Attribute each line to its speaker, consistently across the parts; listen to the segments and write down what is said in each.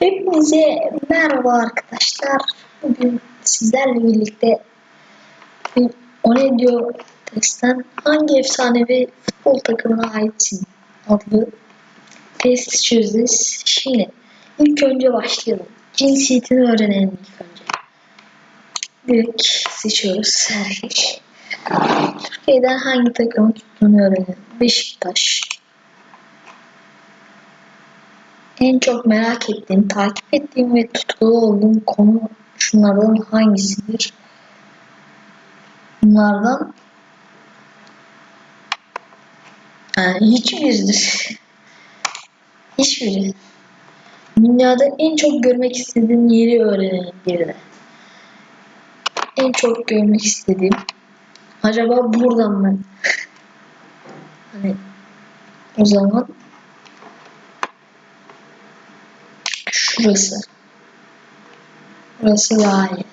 Speaker 1: Hepinize merhaba arkadaşlar. Bugün sizlerle birlikte bir O Ne Diyor testten hangi efsanevi futbol takımına aitsin adlı test çözeceğiz. Şimdi ilk önce başlayalım. Cinsiyetini öğrenelim ilk önce. Direkt seçiyoruz erkek. Türkiye'den hangi takımı tuttuğunu öğrenelim. Beşiktaş. En çok merak ettiğim, takip ettiğim ve tutkulu olduğum konu şunlardan hangisidir? Bunlardan yani hiçbiridir. Hiçbiri. Dünyada en çok görmek istediğim yeri öğrenelim bir de. En çok görmek istediğim acaba buradan mı? hani o zaman Şurası. Burası iyi.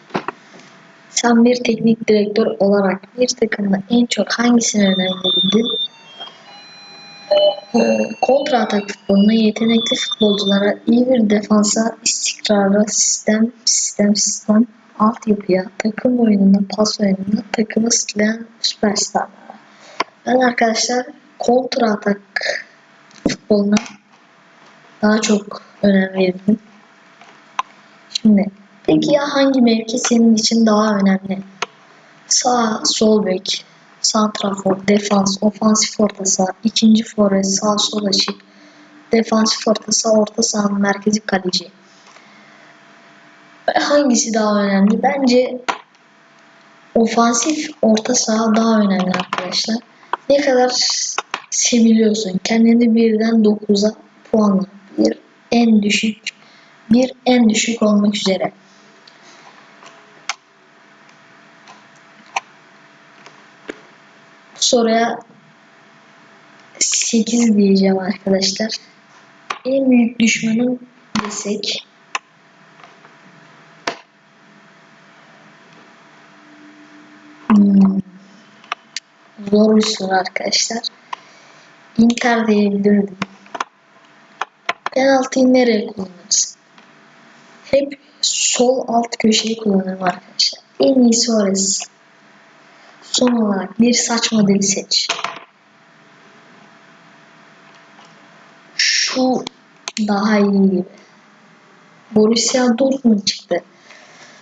Speaker 1: Sen bir teknik direktör olarak bir takımda en çok hangisine önem verirdin? Ee, kontra atak futboluna, yetenekli futbolculara, iyi bir defansa, istikrara, sistem, sistem, sistem, altyapıya, takım oyununa, pas oyununa, takımı silen süperstarlara. Ben arkadaşlar kontra atak futboluna daha çok önem verirdim. Şimdi peki ya hangi mevki senin için daha önemli? Sağ, sol bek, santrafor, defans, ofansif orta saha, ikinci forvet, sağ sol açık, defansif orta saha, orta sahanın merkezi kaleci. Hangisi daha önemli? Bence ofansif orta saha daha önemli arkadaşlar. Ne kadar seviliyorsun. Kendini birden 9'a puanla. Bir en düşük bir en düşük olmak üzere. Soruya 8 diyeceğim arkadaşlar. En büyük düşmanım desek hmm. zor bir soru arkadaşlar. Inter diyebilirdim. Penaltıyı nereye kullanırsın? Hep sol alt köşeyi kullanırım arkadaşlar. En iyisi orası. Son olarak bir saç modeli seç. Şu daha iyi gibi. Borussia Dortmund çıktı.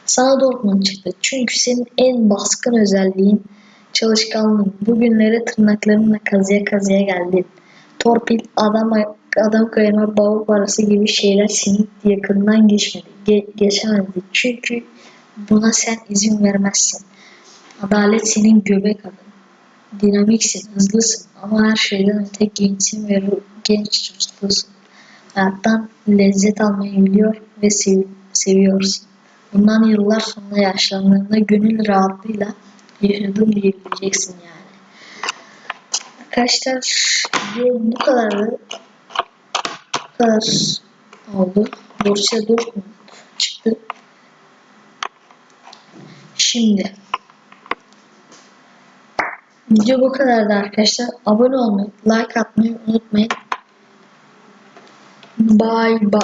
Speaker 1: Sana Dortmund çıktı. Çünkü senin en baskın özelliğin çalışkanlığın. Bugünlere tırnaklarınla kazıya kazıya geldin. Torpil, adam adam kayırma, baba parası gibi şeyler senin yakından geçmedi. Ge geçemedi. Çünkü buna sen izin vermezsin. Adalet senin göbek adın. Dinamiksin, hızlısın ama her şeyden öte gençsin ve genç tutulusun. Hayattan lezzet almayı biliyor ve sev seviyorsun. Bundan yıllar sonra yaşlandığında gönül rahatlığıyla yaşadım diyebileceksin yani. Arkadaşlar bu kadardı. Kadar oldu. Borussia Dortmund çıktı. Şimdi video bu kadardı arkadaşlar. Abone olmayı, like atmayı unutmayın. Bye bye.